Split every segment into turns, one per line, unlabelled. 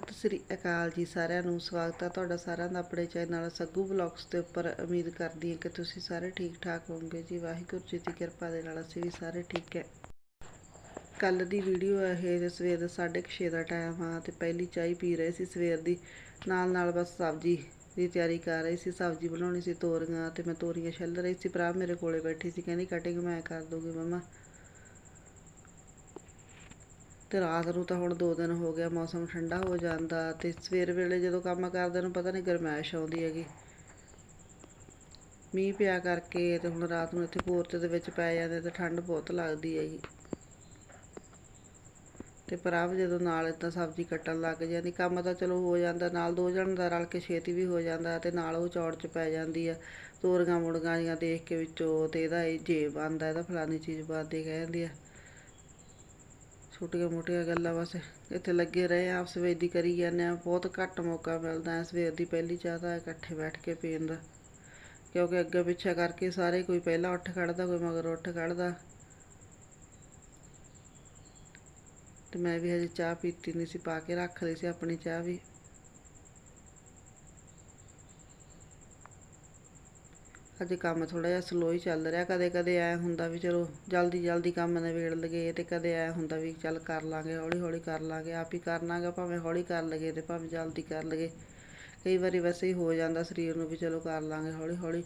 ਸਤਿ ਸ੍ਰੀ ਅਕਾਲ ਜੀ ਸਾਰਿਆਂ ਨੂੰ ਸਵਾਗਤ ਹੈ ਤੁਹਾਡਾ ਸਾਰਿਆਂ ਦਾ ਆਪਣੇ ਚੈਨਲ ਸੱਗੂ ਬਲੌਗਸ ਦੇ ਉੱਪਰ ਉਮੀਦ ਕਰਦੀ ਹਾਂ ਕਿ ਤੁਸੀਂ ਸਾਰੇ ਠੀਕ ਠਾਕ ਹੋਵੋਗੇ ਜੀ, ਵਾਹਿਗੁਰੂ ਜੀ ਦੀ ਕਿਰਪਾ ਦੇ ਨਾਲ ਅਸੀਂ ਵੀ ਸਾਰੇ ਠੀਕ ਹੈ। ਕੱਲ ਦੀ ਵੀਡੀਓ ਹੈ ਇਹ ਸਵੇਰ ਦੇ 6:30 ਦਾ ਟਾਈਮ ਆ ਤੇ ਪਹਿਲੀ ਚਾਹ ਪੀ ਰਹੇ ਸੀ ਸਵੇਰ ਦੀ। ਨਾਲ ਨਾਲ ਬਸ ਸਬਜ਼ੀ ਦੀ ਤਿਆਰੀ ਕਰ ਰਹੀ ਸੀ, ਸਬਜ਼ੀ ਬਣਾਉਣੀ ਸੀ ਤੋਰੀਆਂ ਤੇ ਮੈਂ ਤੋਰੀਆਂ ਛਿੱਲ ਰਹੀ ਸੀ, ਭਰਾ ਮੇਰੇ ਕੋਲੇ ਬੈਠੀ ਸੀ, ਕਹਿੰਦੀ ਕਟਿੰਗ ਮੈਂ ਕਰ ਦੂੰਗੀ ਮਮਾ। ਤੇ ਰਾਤ ਨੂੰ ਤਾਂ ਹੁਣ 2 ਦਿਨ ਹੋ ਗਿਆ ਮੌਸਮ ਠੰਡਾ ਹੋ ਜਾਂਦਾ ਤੇ ਸਵੇਰ ਵੇਲੇ ਜਦੋਂ ਕੰਮ ਕਰਦੇ ਨੂੰ ਪਤਾ ਨਹੀਂ ਗਰਮੈਸ਼ ਆਉਂਦੀ ਹੈਗੀ। ਮੀਂਹ ਪਿਆ ਕਰਕੇ ਤੇ ਹੁਣ ਰਾਤ ਨੂੰ ਇੱਥੇ ਪੋਰਚ ਦੇ ਵਿੱਚ ਪੈ ਜਾਂਦੇ ਤੇ ਠੰਡ ਬਹੁਤ ਲੱਗਦੀ ਹੈਗੀ। ਤੇ ਪ੍ਰਭ ਜਦੋਂ ਨਾਲ ਇਦਾਂ ਸਬਜ਼ੀ ਕੱਟਣ ਲੱਗ ਜਾਂਦੀ, ਕੰਮ ਤਾਂ ਚਲੋ ਹੋ ਜਾਂਦਾ, ਨਾਲ ਦੋ ਜਣ ਦਾ ਰਲ ਕੇ ਛੇਤੀ ਵੀ ਹੋ ਜਾਂਦਾ ਤੇ ਨਾਲ ਉਹ ਚੌੜ ਚ ਪੈ ਜਾਂਦੀ ਆ। ਤੋਰੀਆਂ ਮੁੜਗਾਂ ਜੀਆਂ ਦੇਖ ਕੇ ਵਿੱਚੋਂ ਤੇ ਇਹਦਾ ਇਹ ਜੇਬ ਬੰਦਾ ਇਹਦਾ ਫਲਾਨੀ ਚੀਜ਼ ਬਾਦੇ ਕਹਿੰਦੀ ਆ। ਛੋਟੀਆਂ ਮੋਟੀਆਂ ਗੱਲਾਂ ਬਸ ਇੱਥੇ ਲੱਗੇ ਰਹੇ ਆ ਆਪਸ ਵਿੱਚ ਦੀ ਕਰੀ ਜਾਂਦੇ ਆ ਬਹੁਤ ਘੱਟ ਮੌਕਾ ਮਿਲਦਾ ਹੈ, ਸਵੇਰ ਦੀ ਪਹਿਲੀ ਚਾਹ ਤਾਂ ਇਕੱਠੇ ਬੈਠ ਕੇ ਪੀਣ ਦਾ। ਕਿਉਂਕਿ ਅੱਗੇ ਪਿੱਛੇ ਕਰਕੇ ਸਾਰੇ ਕੋਈ ਪਹਿਲਾਂ ਉੱਠ ਖੜਦਾ ਕੋਈ ਮਗਰ ਉੱਠ ਖੜਦਾ ਤੇ ਮੈਂ ਵੀ ਹਜੇ ਚਾਹ ਪੀਤੀ ਨਹੀਂ ਸੀ, ਪਾ ਕੇ ਰੱਖ ਲਈ ਸੀ ਆਪਣੀ ਚਾਹ ਵੀ। ਅੱਜ ਕੰਮ ਥੋੜਾ ਜਿਹਾ ਸਲੋ ਹੀ ਚੱਲ ਰਿਹਾ। ਕਦੇ ਕਦੇ ਐ ਹੁੰਦਾ ਵੀ ਚਲੋ ਜਲਦੀ ਜਲਦੀ ਕੰਮ ਨਿਬੇੜ ਲਗੇ ਤੇ ਕਦੇ ਐ ਹੁੰਦਾ ਵੀ ਚੱਲ ਕਰ ਲਾਂਗੇ, ਹੌਲੀ ਹੌਲੀ ਕਰ ਲਾਂਗੇ। ਆਪ ਹੀ ਕਰਨਾਗਾ, ਭਾਵੇਂ ਹੌਲੀ ਕਰ ਲਗੇ ਤੇ ਭਾਵੇਂ ਜਲਦੀ ਕਰ ਲਗੇ ਕਈ ਵਾਰੀ ਵੈਸੇ ਹੀ ਹੋ ਜਾਂਦਾ ਸਰੀਰ ਨੂੰ ਵੀ ਚਲੋ ਕਰ ਲਾਂਗੇ ਹੌਲੀ ਹੌਲੀ।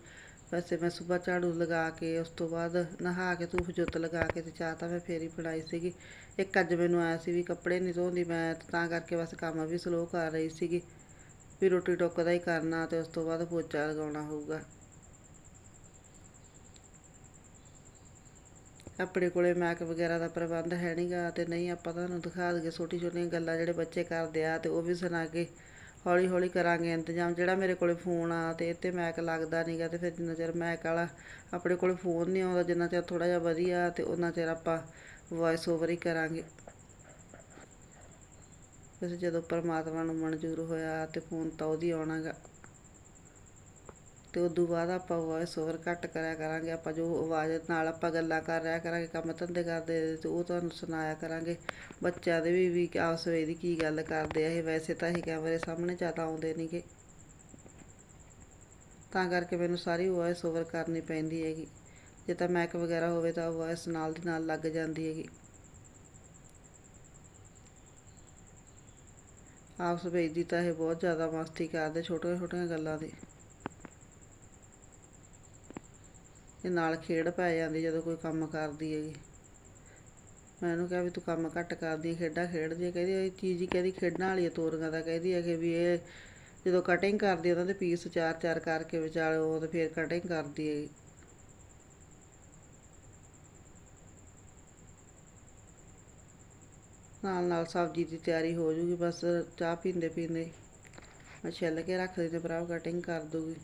ਵੈਸੇ ਮੈਂ ਸਵੇਰ ਝਾੜੂ ਲਗਾ ਕੇ, ਉਸ ਤੋਂ ਬਾਅਦ ਨਹਾ ਕੇ ਧੂਫ ਜੁੱਤ ਲਗਾ ਕੇ ਤੇ ਚਾਹ ਤਾਂ ਮੈਂ ਫੇਰ ਹੀ ਬਣਾਈ ਸੀਗੀ। ਇੱਕ ਅੱਜ ਮੈਨੂੰ ਆਇਆ ਸੀ ਵੀ ਕੱਪੜੇ ਨਹੀਂ ਧੋਂਦੀ, ਮੈਂ ਤਾਂ ਕਰਕੇ ਬਸ ਕੰਮ ਵੀ ਸਲੋ ਕਰ ਰਹੀ ਸੀਗੀ। ਵੀ ਰੋਟੀ ਟੁੱਕ ਦਾ ਹੀ ਕਰਨਾ ਤੇ ਉਸ ਤੋਂ ਬਾਅਦ ਪੋਚਾ ਲਗਾਉਣਾ ਹੋਊਗਾ। ਆਪਣੇ ਕੋਲੇ ਮੈਕ ਵਗੈਰਾ ਦਾ ਪ੍ਰਬੰਧ ਹੈ ਨਹੀਂਗਾ ਤੇ ਨਹੀਂ ਆਪਾਂ ਤੁਹਾਨੂੰ ਦਿਖਾ ਦਈਏ ਛੋਟੀ ਛੋਟੀਆਂ ਗੱਲਾਂ ਜਿਹੜੇ ਬੱਚੇ ਕਰਦੇ ਆ ਤੇ ਉਹ ਵੀ ਸੁਣਾ ਕੇ ਹੌਲੀ ਹੌਲੀ ਕਰਾਂਗੇ ਇੰਤਜ਼ਾਮ। ਜਿਹੜਾ ਮੇਰੇ ਕੋਲੇ ਫੋਨ ਆ ਤੇ ਇੱਥੇ ਮੈਕ ਲੱਗਦਾ ਨਹੀਂਗਾ ਤੇ ਫਿਰ ਜਿੰਨਾ ਚਿਰ ਮੈਕ ਵਾਲਾ ਆਪਣੇ ਕੋਲੇ ਫੋਨ ਨਹੀਂ ਆਉਂਦਾ, ਜਿੰਨਾ ਚਿਰ ਥੋੜਾ ਜਿਹਾ ਵਧੀਆ ਤੇ ਉਹਨਾਂ ਚਿਰ ਆਪਾਂ ਵੌਇਸ ਓਵਰ ਹੀ ਕਰਾਂਗੇ। ਵੈਸੇ ਜਦੋਂ ਪਰਮਾਤਮਾ ਨੂੰ ਮਨਜ਼ੂਰ ਹੋਇਆ ਤੇ ਫੋਨ ਤਾਂ ਉਹਦੀ ਆਉਣਾਗਾ ਤੇ ਉਦੋਂ ਬਾਅਦ ਆਪਾਂ ਵੌਇਸ ਓਵਰ ਘੱਟ ਕਰਿਆ ਕਰਾਂਗੇ, ਆਪਾਂ ਜੋ ਆਵਾਜ਼ ਨਾਲ ਆਪਾਂ ਗੱਲਾਂ ਕਰ ਰਿਹਾ ਕਰਾਂਗੇ, ਕੰਮ ਧੰਦੇ ਕਰਦੇ ਤੇ ਉਹ ਤੁਹਾਨੂੰ ਸੁਣਾਇਆ ਕਰਾਂਗੇ। ਬੱਚਿਆਂ ਦੇ ਵੀ ਵੀ ਆਪਸ ਵਿੱਚ ਦੀ ਕੀ ਗੱਲ ਕਰਦੇ ਆ ਇਹ, ਵੈਸੇ ਤਾਂ ਇਹ ਕੈਮਰੇ ਸਾਹਮਣੇ ਜ਼ਿਆਦਾ ਆਉਂਦੇ ਨਹੀਂਗੇ ਤਾਂ ਕਰਕੇ ਮੈਨੂੰ ਸਾਰੀ ਵੌਇਸ ਓਵਰ ਕਰਨੀ ਪੈਂਦੀ ਹੈਗੀ। ਜੇ ਤਾਂ ਮੈਕ ਵਗੈਰਾ ਹੋਵੇ ਤਾਂ ਵੌਇਸ ਨਾਲ ਦੀ ਨਾਲ ਲੱਗ ਜਾਂਦੀ ਹੈਗੀ। ਆਪਸ ਵਿੱਚ ਦੀ ਤਾਂ ਇਹ ਬਹੁਤ ਜ਼ਿਆਦਾ ਮਸਤੀ ਕਰਦੇ ਛੋਟੀਆਂ ਛੋਟੀਆਂ ਗੱਲਾਂ ਦੀ। ਇਹ ਨਾਲ ਖੇਡ ਪੈ ਜਾਂਦੀ ਜਦੋਂ ਕੋਈ ਕੰਮ ਕਰਦੀ ਹੈਗੀ। ਮੈਂ ਇਹਨੂੰ ਕਿਹਾ ਵੀ ਤੂੰ ਕੰਮ ਘੱਟ ਕਰਦੀ ਖੇਡਾਂ ਖੇਡਦੀ ਹੈ ਕਹਿੰਦੀ ਇਹ ਚੀਜ਼ ਹੀ ਕਹਿੰਦੀ ਖੇਡਾਂ ਵਾਲੀ ਹੈ ਤੋਰੀਆਂ ਦਾ। ਕਹਿੰਦੀ ਹੈ ਕਿ ਵੀ ਇਹ ਜਦੋਂ ਕਟਿੰਗ ਕਰਦੀ ਉਹਨਾਂ ਦੇ ਪੀਸ ਚਾਰ ਚਾਰ ਕਰਕੇ ਵਿਚਾਲੇ ਉਹ ਤੇ ਫਿਰ ਕਟਿੰਗ ਕਰਦੀ ਹੈਗੀ। ਨਾਲ ਨਾਲ ਸਬਜ਼ੀ ਦੀ ਤਿਆਰੀ ਹੋ ਜੂਗੀ, ਬਸ ਚਾਹ ਪੀਂਦੇ ਪੀਂਦੇ ਮੈਂ ਛਿੱਲ ਕੇ ਰੱਖ ਦਿੰਦੇ ਭਰਾ ਕਟਿੰਗ ਕਰ ਦੂਗੀ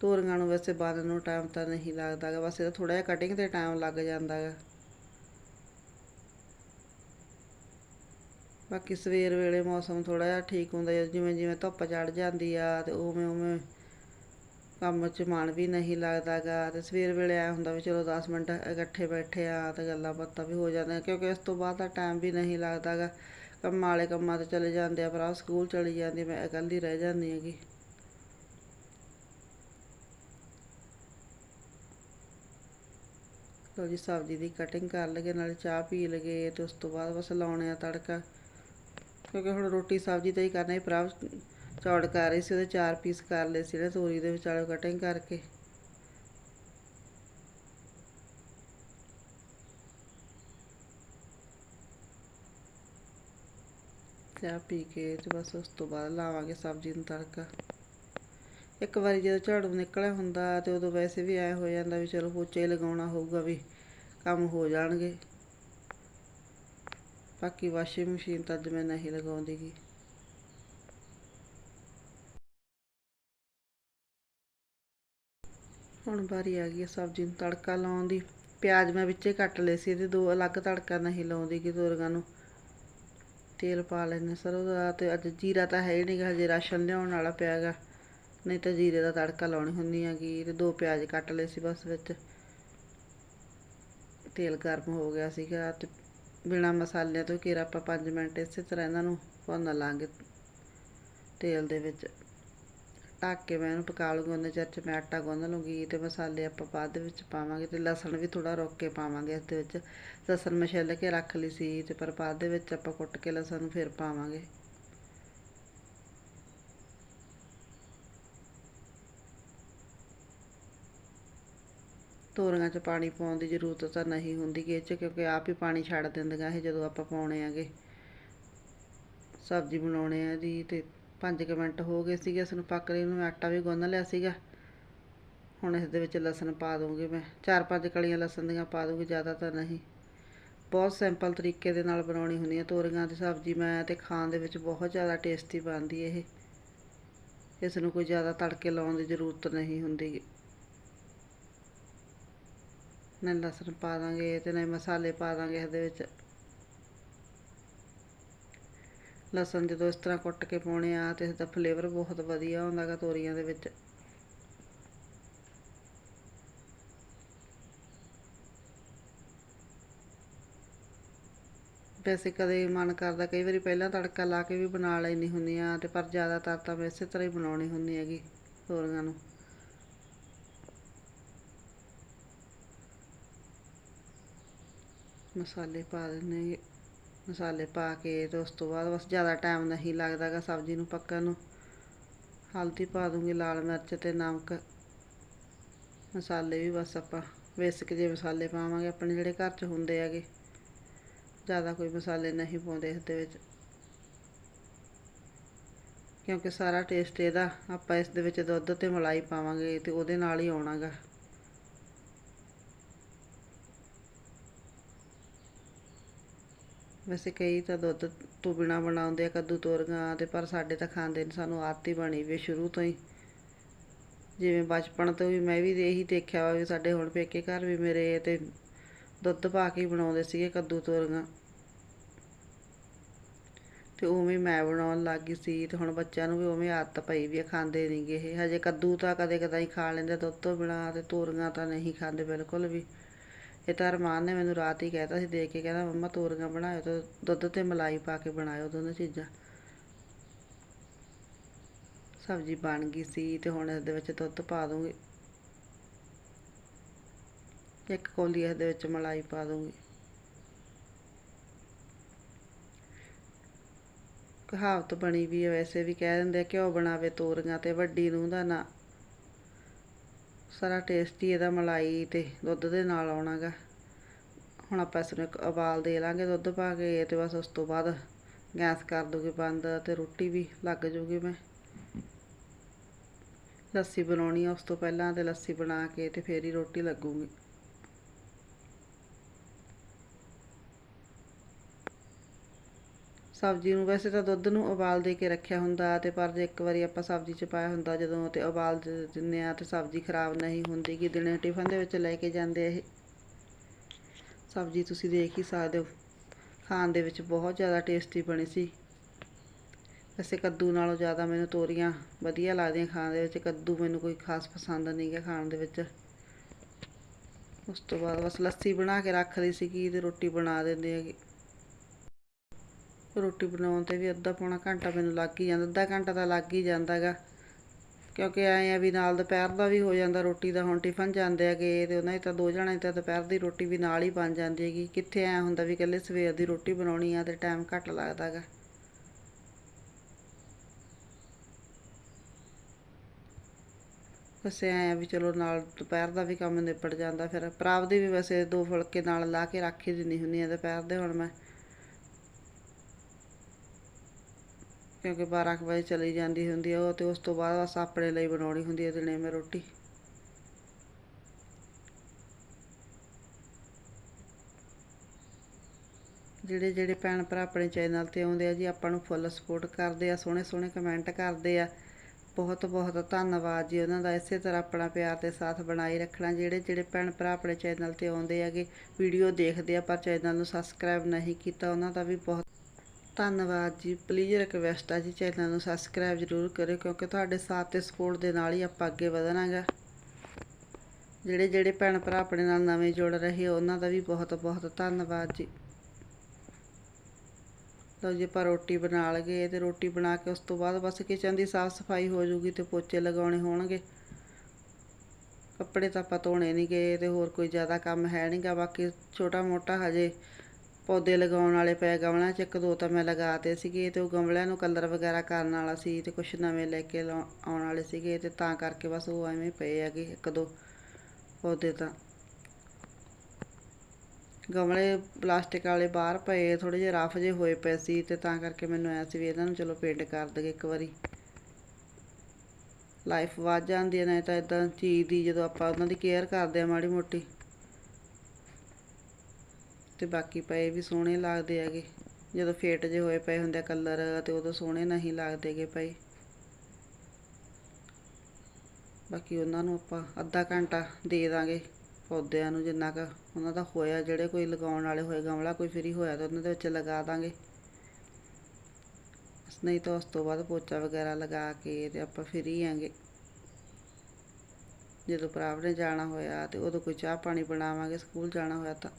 ਤੋਰੀਆਂ ਨੂੰ ਵੈਸੇ ਬਣਨ ਨੂੰ ਟਾਈਮ ਤਾਂ ਨਹੀਂ ਲੱਗਦਾ ਗਾ ਬਸ ਇਹਦਾ ਥੋੜਾ ਜਿਹਾ ਕਟਿੰਗ ਤੇ ਟਾਈਮ ਲੱਗ ਜਾਂਦਾ ਗਾ ਬਾਕੀ ਸਵੇਰ ਵੇਲੇ ਮੌਸਮ ਥੋੜਾ ਜਿਹਾ ਠੀਕ ਹੁੰਦਾ, ਜਿਵੇਂ ਜਿਵੇਂ ਧੁੱਪ ਚੜ ਜਾਂਦੀ ਆ ਤੇ ਉਵੇਂ ਉਵੇਂ ਕੰਮ 'ਚ ਮਨ ਵੀ ਨਹੀਂ ਲੱਗਦਾ ਗਾ ਤੇ ਸਵੇਰ ਵੇਲੇ ਆ ਹੁੰਦਾ ਵੀ ਚਲੋ 10 ਮਿੰਟ ਇਕੱਠੇ ਬੈਠੇ ਆ ਤੇ ਗੱਲਾਂ ਬਾਤਾਂ ਵੀ ਹੋ ਜਾਂਦੀਆਂ, ਕਿਉਂਕਿ ਇਸ ਤੋਂ ਬਾਅਦ ਤਾਂ ਟਾਈਮ ਵੀ ਨਹੀਂ ਲੱਗਦਾ ਗਾ ਕੰਮਾਂ ਵਾਲੇ ਕੰਮਾਂ ਤੇ ਚਲੇ ਜਾਂਦੇ ਆ, ਭਰਾ ਸਕੂਲ ਚਲੀ ਜਾਂਦੀ ਮੈਂ ਇਕੱਲੀ ਰਹਿ ਜਾਂਦੀ ਹੈਗੀ। ਲਓ ਜੀ, ਸਬਜ਼ੀ ਦੀ ਕਟਿੰਗ ਕਰ ਲਗੇ ਨਾਲੇ ਚਾਹ ਪੀ ਲਗੇ ਤੇ ਉਸ ਤੋਂ ਬਾਅਦ ਬਸ ਲਾਉਣੇ ਆ ਤੜਕਾ। ਕਿਉਂਕਿ ਹੁਣ ਰੋਟੀ ਸਬਜ਼ੀ ਤਾਂ ਹੀ ਕਰਨਾ ਹੀ ਪ੍ਰਭ ਚੌੜ ਕਰ ਰਹੀ ਸੀ, ਉਹਦੇ ਚਾਰ ਪੀਸ ਕਰ ਲਏ ਸੀ ਨਾ ਤੋਰੀ ਦੇ ਵਿਚਾਲੇ ਕਟਿੰਗ ਕਰਕੇ। ਚਾਹ ਪੀ ਕੇ ਤੇ ਬਸ ਉਸ ਤੋਂ ਬਾਅਦ ਲਾਵਾਂਗੇ ਸਬਜ਼ੀ ਨੂੰ ਤੜਕਾ। ਇੱਕ ਵਾਰੀ ਜਦੋਂ ਝਾੜੂ ਨਿਕਲਿਆ ਹੁੰਦਾ ਤੇ ਉਦੋਂ ਵੈਸੇ ਵੀ ਐ ਹੋ ਜਾਂਦਾ ਵੀ ਚਲੋ ਪੋਚੇ ਲਗਾਉਣਾ ਹੋਊਗਾ ਵੀ ਕੰਮ ਹੋ ਜਾਣਗੇ। ਬਾਕੀ ਵਾਸ਼ਿੰਗ ਮਸ਼ੀਨ ਤਾਂ ਅੱਜ ਮੈਂ ਨਹੀਂ ਲਗਾਉਂਦੀ ਗੀ ਹੁਣ ਵਾਰੀ ਆ ਗਈ ਸਬਜ਼ੀ ਨੂੰ ਤੜਕਾ ਲਾਉਣ ਦੀ। ਪਿਆਜ਼ ਮੈਂ ਵਿੱਚੇ ਕੱਟ ਲਏ ਸੀ, ਇਹਦੇ ਦੋ ਅਲੱਗ ਤੜਕਾ ਨਹੀਂ ਲਾਉਂਦੀ ਗੀ ਤੋਰੀਆਂ ਨੂੰ। ਤੇਲ ਪਾ ਲੈਣੇ ਸਰੋਂ ਦਾ ਤੇ ਅੱਜ ਜੀਰਾ ਤਾਂ ਹੈ ਹੀ ਨਹੀਂਗਾ ਹਜੇ ਰਾਸ਼ਨ ਲਿਆਉਣ ਵਾਲਾ ਪਿਆ ਗਾ ਨਹੀਂ ਤਾਂ ਜੀਰੇ ਦਾ ਤੜਕਾ ਲਾਉਣੀ ਹੁੰਦੀ ਹੈਗੀ ਤੇ ਦੋ ਪਿਆਜ਼ ਕੱਟ ਲਏ ਸੀ ਬਸ ਵਿੱਚ। ਤੇਲ ਗਰਮ ਹੋ ਗਿਆ ਸੀਗਾ ਤੇ ਬਿਨਾ ਮਸਾਲਿਆਂ ਤੋਂ ਘੇਰਾ ਆਪਾਂ 5 ਮਿੰਟ ਇਸੇ ਤਰ੍ਹਾਂ ਇਹਨਾਂ ਨੂੰ ਭੁੰਨ ਲਾਂਗੇ ਤੇਲ ਦੇ ਵਿੱਚ। ਢੱਕ ਕੇ ਮੈਂ ਇਹਨੂੰ ਪਕਾ ਲੂੰਗੀ ਉਹਨੇ ਚਿਰ 'ਚ ਮੈਂ ਆਟਾ ਗੁੰਨ ਲੂੰਗੀ ਤੇ ਮਸਾਲੇ ਆਪਾਂ ਬਾਅਦ ਦੇ ਵਿੱਚ ਪਾਵਾਂਗੇ ਤੇ ਲਸਣ ਵੀ ਥੋੜਾ ਰੁੱਕ ਕੇ ਪਾਵਾਂਗੇ ਇਸ ਦੇ ਵਿੱਚ। ਲਸਣ ਮੈਂ ਕੇ ਰੱਖ ਲਈ ਸੀ ਤੇ ਪਰ ਬਾਅਦ ਦੇ ਵਿੱਚ ਆਪਾਂ ਕੁੱਟ ਕੇ ਲਸਣ ਨੂੰ ਫਿਰ ਪਾਵਾਂਗੇ। ਤੋਰੀਆਂ 'ਚ ਪਾਣੀ ਪਾਉਣ ਦੀ ਜ਼ਰੂਰਤ ਤਾਂ ਨਹੀਂ ਹੁੰਦੀ ਗੀ ਇਹ 'ਚ, ਕਿਉਂਕਿ ਆਪ ਹੀ ਪਾਣੀ ਛੱਡ ਦਿੰਦੀਆਂ ਇਹ ਜਦੋਂ ਆਪਾਂ ਪਾਉਣੇ ਆਗੇ। ਸਬਜ਼ੀ ਬਣਾਉਣੇ ਆ ਦੀ ਤੇ 5 ਮਿੰਟ ਹੋ ਗਏ ਸੀਗੇ ਇਸ ਨੂੰ ਪੱਕ ਲਈ ਨੂੰ ਮੈਂ ਆਟਾ ਵੀ ਗੁੰਨ ਲਿਆ ਸੀਗਾ। ਹੁਣ ਇਸ ਦੇ ਵਿੱਚ ਲਸਣ ਪਾ ਦੂੰਗੀ ਮੈਂ। ਚਾਰ ਪੰਜ ਕਲੀਆਂ ਲਸਣ ਦੀਆਂ ਪਾ ਦੂੰਗੀ ਜ਼ਿਆਦਾ ਤਾਂ ਨਹੀਂ। ਬਹੁਤ ਸਿੰਪਲ ਤਰੀਕੇ ਦੇ ਨਾਲ ਬਣਾਉਣੀ ਹੁੰਦੀ ਹੈ ਤੋਰੀਆਂ ਦੀ ਸਬਜ਼ੀ ਮੈਂ ਤੇ ਖਾਣ ਦੇ ਵਿੱਚ ਬਹੁਤ ਜ਼ਿਆਦਾ ਟੇਸਟੀ ਬਣਦੀ ਇਹ। ਇਸ ਨੂੰ ਕੋਈ ਜ਼ਿਆਦਾ ਤੜਕੇ ਲਾਉਣ ਦੀ ਜ਼ਰੂਰਤ ਨਹੀਂ ਹੁੰਦੀ। ਗੀ। ਨਾ ਲਸਣ ਪਾ ਦਾਂਗੇ ਤੇ ਨਾ ਮਸਾਲੇ ਪਾ ਦਾਂਗੇ ਇਹਦੇ ਵਿੱਚ। ਲਸਣ ਜਦੋਂ ਇਸ ਤਰ੍ਹਾਂ ਕੁੱਟ ਕੇ ਪਾਉਣੇ ਆ ਤੇ ਇਸ ਫਲੇਵਰ ਬਹੁਤ ਵਧੀਆ ਹੁੰਦਾ ਗਾ ਤੋਰੀਆਂ ਦੇ ਵਿੱਚ। ਵੈਸੇ ਕਦੇ ਮਨ ਕਰਦਾ ਕਈ ਵਾਰੀ ਪਹਿਲਾਂ ਤੜਕਾ ਲਾ ਕੇ ਵੀ ਬਣਾ ਲੈਣੀ ਹੁੰਦੀ ਆ ਤੇ ਪਰ ਜ਼ਿਆਦਾਤਰ ਤਾਂ ਮੈਂ ਇਸੇ ਤਰ੍ਹਾਂ ਹੀ ਬਣਾਉਣੀ ਹੁੰਦੀ ਹੈਗੀ ਤੋਰੀਆਂ ਨੂੰ। ਮਸਾਲੇ ਪਾ ਦਿੰਦੇ ਮਸਾਲੇ ਪਾ ਕੇ ਤੇ ਉਸ ਤੋਂ ਬਾਅਦ ਬਸ ਜ਼ਿਆਦਾ ਟਾਈਮ ਨਹੀਂ ਲੱਗਦਾ ਗਾ ਸਬਜ਼ੀ ਨੂੰ ਪੱਕਣ ਨੂੰ। ਹਲਦੀ ਪਾ ਦੂੰਗੀ, ਲਾਲ ਮਿਰਚ ਤੇ ਨਮਕ। ਮਸਾਲੇ ਵੀ ਬਸ ਆਪਾਂ ਬੇਸਿਕ ਜਿਹੇ ਮਸਾਲੇ ਪਾਵਾਂਗੇ, ਆਪਣੇ ਜਿਹੜੇ ਘਰ 'ਚ ਹੁੰਦੇ ਹੈਗੇ। ਜ਼ਿਆਦਾ ਕੋਈ ਮਸਾਲੇ ਨਹੀਂ ਪਾਉਂਦੇ ਇਸ ਦੇ ਵਿੱਚ। ਕਿਉਂਕਿ ਸਾਰਾ ਟੇਸਟ ਇਹਦਾ, ਆਪਾਂ ਇਸ ਦੇ ਵਿੱਚ ਦੁੱਧ ਤੇ ਮਲਾਈ ਪਾਵਾਂਗੇ ਤੇ ਉਹਦੇ ਨਾਲ ਹੀ ਆਉਣਾ ਵੈਸੇ ਕਈ ਤਾਂ ਦੁੱਧ ਤੋਂ ਬਿਨਾ ਬਣਾਉਂਦੇ ਆ ਕੱਦੂ ਤੋਰੀਆਂ ਤੇ, ਪਰ ਸਾਡੇ ਤਾਂ ਖਾਂਦੇ ਨੇ, ਸਾਨੂੰ ਆਦਤ ਹੀ ਬਣੀ ਵੀ ਸ਼ੁਰੂ ਤੋਂ ਹੀ। ਜਿਵੇਂ ਬਚਪਨ ਤੋਂ ਵੀ ਮੈਂ ਵੀ ਇਹੀ ਦੇਖਿਆ ਵਾ ਵੀ ਸਾਡੇ ਹੁਣ ਪੇਕੇ ਘਰ ਵੀ ਮੇਰੇ ਤੇ ਦੁੱਧ ਪਾ ਕੇ ਹੀ ਬਣਾਉਂਦੇ ਸੀਗੇ ਕੱਦੂ ਤੋਰੀਆਂ। ਤੇ ਉਵੇਂ ਮੈਂ ਬਣਾਉਣ ਲੱਗ ਗਈ ਸੀ ਤੇ ਹੁਣ ਬੱਚਿਆਂ ਨੂੰ ਵੀ ਉਵੇਂ ਆਦਤ ਪਈ ਵੀ ਆ, ਖਾਂਦੇ ਨਹੀਂਗੇ ਇਹ। ਹਜੇ ਕੱਦੂ ਤਾਂ ਕਦੇ ਕਦਾਈ ਖਾ ਲੈਂਦੇ ਦੁੱਧ ਤੋਂ ਬਿਨਾ ਤੇ ਤੋਰੀਆਂ ਤਾਂ ਨਹੀਂ ਖਾਂਦੇ ਬਿਲਕੁਲ ਵੀ। ਇਹ ਤਾਂ ਅਰਮਾਨ ਨੇ ਮੈਨੂੰ ਰਾਤ ਹੀ ਕਹਿਤਾ ਸੀ, ਦੇਖ ਕੇ ਕਹਿੰਦਾ, ਮੰਮਾ, ਤੋਰੀਆਂ ਬਣਾਇਓ ਤੇ ਦੁੱਧ ਤੇ ਮਲਾਈ ਪਾ ਕੇ ਬਣਾਇਓ ਦੋਨੋਂ ਚੀਜ਼ਾਂ। ਸਬਜ਼ੀ ਬਣ ਗਈ ਸੀ ਤੇ ਹੁਣ ਇਸ ਦੇ ਵਿੱਚ ਦੁੱਧ ਪਾ ਦੂੰਗੀ। ਇੱਕ ਕੋਲੀ ਇਸ ਦੇ ਵਿੱਚ ਮਲਾਈ ਪਾ ਦੂੰਗੀ। ਕਹਾਵਤ ਬਣੀ ਵੀ ਹੈ, ਵੈਸੇ ਵੀ ਕਹਿ ਦਿੰਦੇ ਆ, ਘਿਓ ਬਣਾਵੇ ਤੋਰੀਆਂ ਤੇ ਵੱਡੀ ਨੂੰ ਦਾ ਨਾਂ। ਸਾਰਾ ਟੇਸਟ ਹੀ ਇਹਦਾ ਮਲਾਈ ਤੇ ਦੁੱਧ ਦੇ ਨਾਲ ਆਉਣਾ ਗਾ ਹੁਣ ਆਪਾਂ ਇਸ ਨੂੰ ਇੱਕ ਉਬਾਲ ਦੇ ਲਾਂਗੇ ਦੁੱਧ ਪਾ ਕੇ ਤੇ ਬਸ ਉਸ ਤੋਂ ਬਾਅਦ ਗੈਸ ਕਰ ਦੂਗੀ ਬੰਦ ਤੇ ਰੋਟੀ ਵੀ ਲੱਗ ਜੂਗੀ ਮੈਂ। ਲੱਸੀ ਬਣਾਉਣੀ ਆ, ਉਸ ਤੋਂ ਪਹਿਲਾਂ ਤੇ ਲੱਸੀ ਬਣਾ ਕੇ ਤੇ ਫੇਰ ਹੀ ਰੋਟੀ ਲੱਗੂਗੀ। ਸਬਜ਼ੀ ਨੂੰ ਵੈਸੇ ਤਾਂ ਦੁੱਧ ਨੂੰ ਉਬਾਲ ਦੇ ਕੇ ਰੱਖਿਆ ਹੁੰਦਾ ਤੇ ਪਰ ਜੇ ਇੱਕ ਵਾਰੀ ਆਪਾਂ ਸਬਜ਼ੀ 'ਚ ਪਾਇਆ ਹੁੰਦਾ ਜਦੋਂ ਤੇ ਉਬਾਲ ਦੇ ਦਿੰਦੇ ਆ ਤੇ ਸਬਜ਼ੀ ਖਰਾਬ ਨਹੀਂ ਹੁੰਦੀ ਕਿ ਦਿਨੇ ਟਿਫਨ ਦੇ ਵਿੱਚ ਲੈ ਕੇ ਜਾਂਦੇ ਇਹ। ਸਬਜ਼ੀ ਤੁਸੀਂ ਦੇਖ ਹੀ ਸਕਦੇ ਹੋ। ਖਾਣ ਦੇ ਵਿੱਚ ਬਹੁਤ ਜ਼ਿਆਦਾ ਟੇਸਟੀ ਬਣੀ ਸੀ। ਵੈਸੇ ਕੱਦੂ ਨਾਲੋਂ ਜ਼ਿਆਦਾ ਮੈਨੂੰ ਤੋਰੀਆਂ ਵਧੀਆ ਲੱਗਦੀਆਂ ਖਾਣ ਦੇ ਵਿੱਚ, ਕੱਦੂ ਮੈਨੂੰ ਕੋਈ ਖਾਸ ਪਸੰਦ ਨਹੀਂ ਗਿਆ ਖਾਣ ਦੇ ਵਿੱਚ। ਉਸ ਤੋਂ ਬਾਅਦ ਬਸ ਲੱਸੀ ਬਣਾ ਕੇ ਰੱਖ ਲਈ ਸੀਗੀ ਤੇ ਰੋਟੀ ਬਣਾ ਦਿੰਦੇ ਹੈਗੇ। ਰੋਟੀ ਬਣਾਉਣ ਤੇ ਵੀ ਅੱਧਾ ਪੌਣਾ ਘੰਟਾ ਮੈਨੂੰ ਲੱਗ ਹੀ ਜਾਂਦਾ, ਅੱਧਾ ਘੰਟਾ ਤਾਂ ਲੱਗ ਹੀ ਜਾਂਦਾ ਗਾ ਕਿਉਂਕਿ ਐਂ ਆ ਵੀ ਨਾਲ ਦੁਪਹਿਰ ਦਾ ਵੀ ਹੋ ਜਾਂਦਾ ਰੋਟੀ ਦਾ, ਹੁਣ ਟਿਫਨ ਜਾਂਦੇ ਹੈਗੇ ਤੇ ਉਹਨਾਂ ਦੀ ਤਾਂ ਦੋ ਜਣਾਂ ਦੀ ਤਾਂ ਦੁਪਹਿਰ ਦੀ ਰੋਟੀ ਵੀ ਨਾਲ ਹੀ ਬਣ ਜਾਂਦੀ ਹੈਗੀ। ਕਿੱਥੇ ਐਂ ਹੁੰਦਾ ਵੀ ਇਕੱਲੇ ਸਵੇਰ ਦੀ ਰੋਟੀ ਬਣਾਉਣੀ ਆ ਤੇ ਟਾਈਮ ਘੱਟ ਲੱਗਦਾ ਗਾ ਵੈਸੇ ਐਂ ਆ ਵੀ ਚਲੋ ਨਾਲ ਦੁਪਹਿਰ ਦਾ ਵੀ ਕੰਮ ਨਿਪਟ ਜਾਂਦਾ ਫਿਰ। ਪ੍ਰਾਪ ਦੀ ਵੀ ਵੈਸੇ ਦੋ ਫੁਲਕੇ ਨਾਲ ਲਾ ਕੇ ਰੱਖ ਹੀ ਦਿੰਦੀ ਹੁੰਦੀ ਆ ਦੁਪਹਿਰ ਦੇ ਹੁਣ ਮੈਂ। ਕਿਉਂਕਿ 12 ਕੁ ਵਜੇ ਚਲੀ ਜਾਂਦੀ ਹੁੰਦੀ ਆ ਉਹ ਤੇ ਉਸ ਤੋਂ ਬਾਅਦ ਬਸ ਆਪਣੇ ਲਈ ਬਣਾਉਣੀ ਹੁੰਦੀ ਹੈ ਦਿਨੇ ਮੈਂ ਰੋਟੀ। ਜਿਹੜੇ ਜਿਹੜੇ ਭੈਣ ਭਰਾ ਆਪਣੇ ਚੈਨਲ ਤੇ ਆਉਂਦੇ ਆ ਜੀ, ਆਪਾਂ ਨੂੰ ਫੁੱਲ ਸਪੋਰਟ ਕਰਦੇ ਆ, ਸੋਹਣੇ ਸੋਹਣੇ ਕਮੈਂਟ ਕਰਦੇ ਆ। ਬਹੁਤ ਬਹੁਤ ਧੰਨਵਾਦ ਜੀ ਉਹਨਾਂ ਦਾ, ਇਸੇ ਤਰ੍ਹਾਂ ਆਪਣਾ ਪਿਆਰ ਤੇ ਸਾਥ ਬਣਾਈ ਰੱਖਣਾ। ਜਿਹੜੇ ਜਿਹੜੇ ਭੈਣ ਭਰਾ ਆਪਣੇ ਚੈਨਲ ਤੇ ਆਉਂਦੇ ਹੈਗੇ ਵੀਡੀਓ ਦੇਖਦੇ ਆ, ਪਰ ਚੈਨਲ ਨੂੰ ਸਬਸਕ੍ਰਾਈਬ ਨਹੀਂ ਕੀਤਾ, ਉਹਨਾਂ ਦਾ ਵੀ ਬਹੁਤ ਧੰਨਵਾਦ ਜੀ। ਪਲੀਜ਼ ਰਿਕਵੈਸਟ ਆ ਜੀ ਚੈਨਲ ਨੂੰ ਸਬਸਕ੍ਰਾਈਬ ਜ਼ਰੂਰ ਕਰਿਓ ਕਿਉਂਕਿ ਤੁਹਾਡੇ ਸਾਥ ਤੇ ਸਪੋਰਟ ਦੇ ਨਾਲ ਹੀ ਆਪਾਂ ਅੱਗੇ ਵਧਣਾ ਗਾ ਜਿਹੜੇ ਜਿਹੜੇ ਭੈਣ ਭਰਾ ਆਪਣੇ ਨਾਲ ਨਵੇਂ ਜੁੜ ਰਹੇ ਉਹਨਾਂ ਦਾ ਵੀ ਬਹੁਤ ਬਹੁਤ ਧੰਨਵਾਦ ਜੀ। ਲਓ ਜੀ ਆਪਾਂ ਰੋਟੀ ਬਣਾ ਲਗੇ ਤੇ ਰੋਟੀ ਬਣਾ ਕੇ ਉਸ ਤੋਂ ਬਾਅਦ ਬਸ ਕਿਚਨ ਦੀ ਸਾਫ਼ ਸਫ਼ਾਈ ਹੋ ਜੂਗੀ ਤੇ ਪੋਚੇ ਲਗਾਉਣੇ ਹੋਣਗੇ। ਕੱਪੜੇ ਤਾਂ ਆਪਾਂ ਧੋਣੇ ਨਹੀਂ ਗਏ ਤੇ ਹੋਰ ਕੋਈ ਜ਼ਿਆਦਾ ਕੰਮ ਹੈ ਨਹੀਂਗਾ ਬਾਕੀ ਛੋਟਾ ਮੋਟਾ ਹਜੇ ਪੌਦੇ ਲਗਾਉਣ ਵਾਲੇ ਪਏ ਗਮਲਿਆਂ 'ਚ ਇੱਕ ਦੋ ਤਾਂ ਮੈਂ ਲਗਾਤੇ ਸੀਗੇ ਤੇ ਉਹ ਗਮਲਿਆਂ ਨੂੰ ਕਲਰ ਵਗੈਰਾ ਕਰਨ ਵਾਲਾ ਸੀ ਤੇ ਕੁਛ ਨਵੇਂ ਲੈ ਕੇ ਲਾਉ- ਆਉਣ ਵਾਲੇ ਸੀਗੇ ਤੇ ਤਾਂ ਕਰਕੇ ਬਸ ਉਹ ਐਵੇਂ ਪਏ ਹੈਗੇ ਇੱਕ ਦੋ ਪੌਦੇ ਤਾਂ। ਗਮਲੇ ਪਲਾਸਟਿਕ ਵਾਲੇ ਬਾਹਰ ਪਏ ਥੋੜੇ ਜਿਹੇ ਰਫ ਜਿਹੇ ਹੋਏ ਪਏ ਸੀ ਤੇ ਤਾਂ ਕਰਕੇ ਮੈਨੂੰ ਐ ਸੀ ਵੀ ਇਹਨਾਂ ਨੂੰ ਚਲੋ ਪੇਂਟ ਕਰ ਦਈਏ ਇੱਕ ਵਾਰੀ। ਲਾਈਫ ਵੱਧ ਜਾਂਦੀ ਹੈ, ਨਹੀਂ ਤਾਂ ਇਦਾਂ ਚੀਜ਼ ਦੀ ਜਦੋਂ ਆਪਾਂ ਉਹਨਾਂ ਦੀ ਕੇਅਰ ਕਰਦੇ ਆ ਮਾੜੀ ਮੋਟੀ। ਤੇ ਬਾਕੀ ਪਏ ਵੀ ਸੋਹਣੇ ਲੱਗਦੇ ਹੈਗੇ। ਜਦੋਂ ਫੇਟ ਜੇ ਹੋਏ ਪਏ ਹੁੰਦੇ ਕਲਰ ਤੇ ਉਦੋਂ ਸੋਹਣੇ ਨਹੀਂ ਲੱਗਦੇਗੇ ਪਏ ਬਾਕੀ ਉਹਨਾਂ ਨੂੰ ਆਪਾਂ ਅੱਧਾ ਘੰਟਾ ਦੇ ਦਾਂਗੇ ਪੌਦਿਆਂ ਨੂੰ ਜਿੰਨਾ ਕੁ ਉਹਨਾਂ ਦਾ ਹੋਇਆ। ਜਿਹੜੇ ਕੋਈ ਲਗਾਉਣ ਵਾਲੇ ਹੋਏ, ਗਮਲਾ ਕੋਈ ਫਰੀ ਹੋਇਆ ਤਾਂ ਉਹਨਾਂ ਦੇ ਵਿੱਚ ਲਗਾ ਦਾਂਗੇ। ਨਹੀਂ ਤਾਂ ਉਸ ਤੋਂ ਬਾਅਦ ਪੋਚਾ ਵਗੈਰਾ ਲਗਾ ਕੇ ਤੇ ਆਪਾਂ ਫਰੀ ਆਂਗੇ ਜਦੋਂ ਭਰਾਵ ਨੇ ਜਾਣਾ ਹੋਇਆ ਤੇ ਉਦੋਂ ਕੋਈ ਚਾਹ ਪਾਣੀ ਬਣਾਵਾਂਗੇ, ਸਕੂਲ ਜਾਣਾ ਹੋਇਆ ਤਾਂ।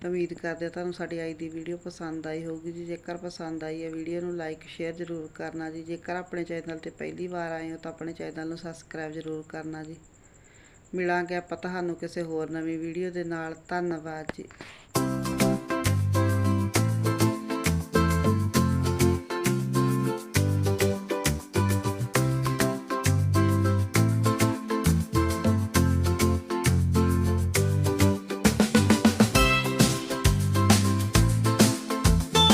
ਤਾਂ ਉਮੀਦ ਕਰਦੇ ਹਾਂ ਤੁਹਾਨੂੰ ਸਾਡੀ ਅੱਜ ਦੀ ਵੀਡੀਓ ਪਸੰਦ ਆਈ ਹੋਊਗੀ ਜੀ। ਜੇਕਰ ਪਸੰਦ ਆਈ ਹੈ ਵੀਡੀਓ ਨੂੰ ਲਾਈਕ ਸ਼ੇਅਰ ਜ਼ਰੂਰ ਕਰਨਾ ਜੀ। ਜੇਕਰ ਆਪਣੇ ਚੈਨਲ ਤੇ ਪਹਿਲੀ ਵਾਰ ਆਏ ਹੋ ਤਾਂ ਆਪਣੇ ਚੈਨਲ ਨੂੰ ਸਬਸਕ੍ਰਾਈਬ ਜ਼ਰੂਰ ਕਰਨਾ ਜੀ। ਮਿਲਾਂਗੇ ਆਪਾਂ ਤੁਹਾਨੂੰ ਕਿਸੇ ਹੋਰ ਨਵੀਂ ਵੀਡੀਓ ਦੇ ਨਾਲ। ਧੰਨਵਾਦ ਜੀ।